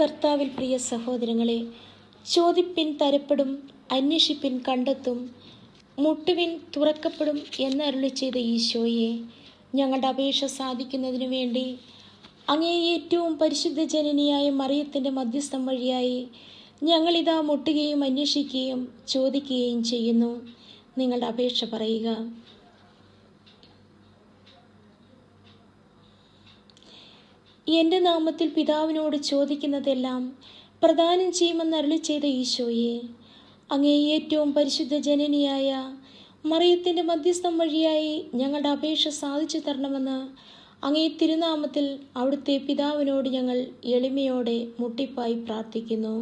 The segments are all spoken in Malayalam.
കർത്താവിൽ പ്രിയ സഹോദരങ്ങളെ ചോദിപ്പിൻ തരപ്പെടും അന്വേഷിപ്പിൻ കണ്ടെത്തും മുട്ടുവിൻ തുറക്കപ്പെടും എന്നരുളി ചെയ്ത ഈശോയെ ഞങ്ങളുടെ അപേക്ഷ സാധിക്കുന്നതിനു വേണ്ടി അങ്ങേ ഏറ്റവും പരിശുദ്ധ ജനനിയായ മറിയത്തിന്റെ മധ്യസ്ഥം വഴിയായി ഞങ്ങളിതാ മുട്ടുകയും അന്വേഷിക്കുകയും ചോദിക്കുകയും ചെയ്യുന്നു. നിങ്ങളുടെ അപേക്ഷ പറയുക. എന്റെ നാമത്തിൽ പിതാവിനോട് ചോദിക്കുന്നതെല്ലാം പ്രദാനം ചെയ്യുമെന്ന് അരളി ചെയ്ത ഈശോയെ. അങ്ങേ ഏറ്റവും പരിശുദ്ധ ജനനിയായ മറിയത്തിന്റെ മധ്യസ്ഥം വഴിയായി ഞങ്ങളുടെ അപേക്ഷ സാധിച്ചു തരണമെന്ന് അങ്ങേ തിരുനാമത്തിൽ അവിടുത്തെ പിതാവിനോട് ഞങ്ങൾ എളിമയോടെ മുട്ടിപ്പായി പ്രാർത്ഥിക്കുന്നു.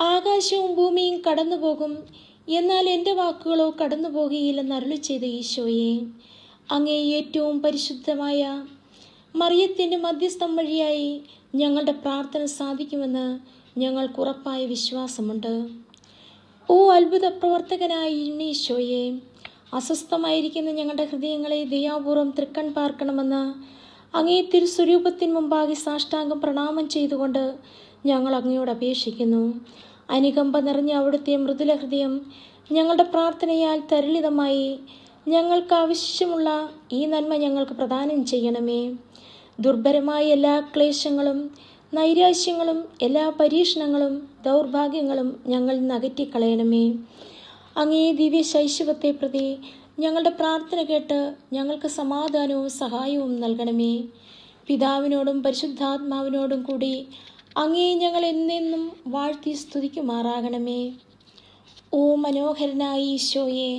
ആകാശവും ഭൂമിയും കടന്നുപോകും എന്നാൽ എന്റെ വാക്കുകളോ കടന്നു പോകുകയില്ലെന്ന് ചെയ്ത ഈശോയെ. അങ്ങേ ഏറ്റവും പരിശുദ്ധമായ മറിയത്തിന്റെ മധ്യസ്ഥം വഴിയായി ഞങ്ങളുടെ പ്രാർത്ഥന സാധിക്കുമെന്ന് ഞങ്ങൾക്ക് ഉറപ്പായ വിശ്വാസമുണ്ട്. ഓ അത്ഭുത പ്രവർത്തകനായ ഇന്നീശോയെ അസ്വസ്ഥമായിരിക്കുന്ന ഞങ്ങളുടെ ഹൃദയങ്ങളെ ദയാപൂർവം തൃക്കൺ പാർക്കണമെന്ന് അങ്ങേ തിരുസ്വരൂപത്തിന് മുമ്പാകെ സാഷ്ടാംഗം പ്രണാമം ചെയ്തുകൊണ്ട് ഞങ്ങൾ അങ്ങയോട് അപേക്ഷിക്കുന്നു. അനുകമ്പ നിറഞ്ഞ അവിടുത്തെ മൃദുല ഹൃദയം ഞങ്ങളുടെ പ്രാർത്ഥനയാൽ തരളിതമായി ഞങ്ങൾക്ക് ആവശ്യമുള്ള ഈ നന്മ ഞങ്ങൾക്ക് പ്രദാനം ചെയ്യണമേ. ദുർഭരമായ എല്ലാ ക്ലേശങ്ങളും നൈരാശ്യങ്ങളും എല്ലാ പരീക്ഷണങ്ങളും ദൗർഭാഗ്യങ്ങളും ഞങ്ങൾ നകറ്റിക്കളയണമേ അങ്ങേ ദിവ്യ ശൈശവത്തെ പ്രതി ഞങ്ങളുടെ പ്രാർത്ഥന കേട്ട് ഞങ്ങൾക്ക് സമാധാനവും സഹായവും നൽകണമേ. പിതാവിനോടും പരിശുദ്ധാത്മാവിനോടും കൂടി അങ്ങേ ഞങ്ങൾ എന്നെന്നും വാഴ്ത്തി സ്തുതിക്കുമാറാകണമേ. ഓ മനോഹരനായ ഈശോയെ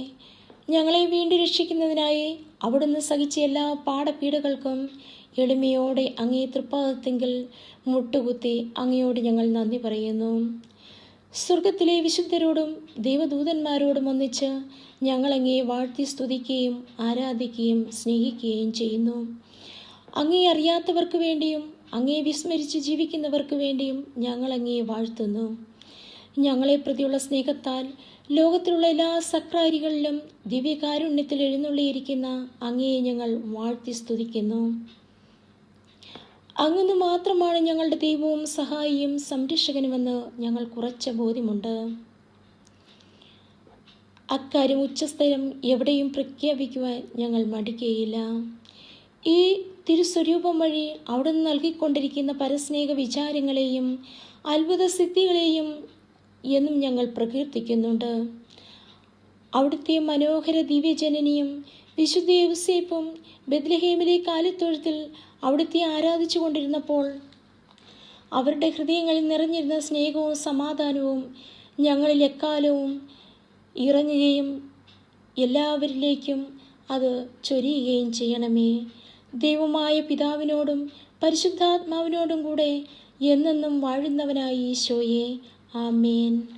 ഞങ്ങളെ വീണ്ടും രക്ഷിക്കുന്നതിനായി അവിടുന്ന് സഹിച്ച എല്ലാ പാടപീഡകൾക്കും എളിമയോടെ അങ്ങേ തൃപ്പാദത്തെങ്കിൽ മുട്ടുകുത്തി അങ്ങയോട് ഞങ്ങൾ നന്ദി പറയുന്നു. സ്വർഗത്തിലെ വിശുദ്ധരോടും ദൈവദൂതന്മാരോടും ഒന്നിച്ച് ഞങ്ങളങ്ങേ വാഴ്ത്തി സ്തുതിക്കുകയും ആരാധിക്കുകയും സ്നേഹിക്കുകയും ചെയ്യുന്നു. അങ്ങേ അറിയാത്തവർക്ക് വേണ്ടിയും അങ്ങേ വിസ്മരിച്ച് ജീവിക്കുന്നവർക്ക് വേണ്ടിയും ഞങ്ങളങ്ങേ വാഴ്ത്തുന്നു. ഞങ്ങളെ പ്രതിയുള്ള സ്നേഹത്താൽ ലോകത്തിലുള്ള എല്ലാ സക്രാരികളിലും ദിവ്യകാരുണ്യത്തിൽ എഴുന്നള്ളിയിരിക്കുന്ന അങ്ങയെ ഞങ്ങൾ വാഴ്ത്തി സ്തുതിക്കുന്നു. അങ്ങന്ന് മാത്രമാണ് ഞങ്ങളുടെ ദൈവവും സഹായിയും സംരക്ഷകനുമെന്ന് ഞങ്ങൾ കുറച്ച ബോധ്യമുണ്ട്. അക്കാര്യം ഉച്ചസ്ഥലം എവിടെയും പ്രഖ്യാപിക്കുവാൻ ഞങ്ങൾ മടിക്കുകയില്ല. ഈ തിരുസ്വരൂപം വഴി അവിടുന്ന് നൽകിക്കൊണ്ടിരിക്കുന്ന പരസ്നേഹ വിചാരങ്ങളെയും അത്ഭുത സിദ്ധികളെയും എന്നും ഞങ്ങൾ പ്രകീർത്തിക്കുന്നുണ്ട്. അവിടുത്തെ മനോഹര ദിവ്യജനനിയും വിശുദ്ധ യുസേപ്പും ബദ്ലഹേമിലെ കാലിത്തൊഴുത്തിൽ അവിടുത്തെ ആരാധിച്ചു കൊണ്ടിരുന്നപ്പോൾ അവരുടെ ഹൃദയങ്ങളിൽ നിറഞ്ഞിരുന്ന സ്നേഹവും സമാധാനവും ഞങ്ങളിൽ എക്കാലവും ഇറങ്ങുകയും എല്ലാവരിലേക്കും അത് ചൊരിയുകയും ചെയ്യണമേ. ദൈവമായ പിതാവിനോടും പരിശുദ്ധാത്മാവിനോടും കൂടെ എന്നെന്നും വാഴുന്നവനായി ഈശോയെ Amin.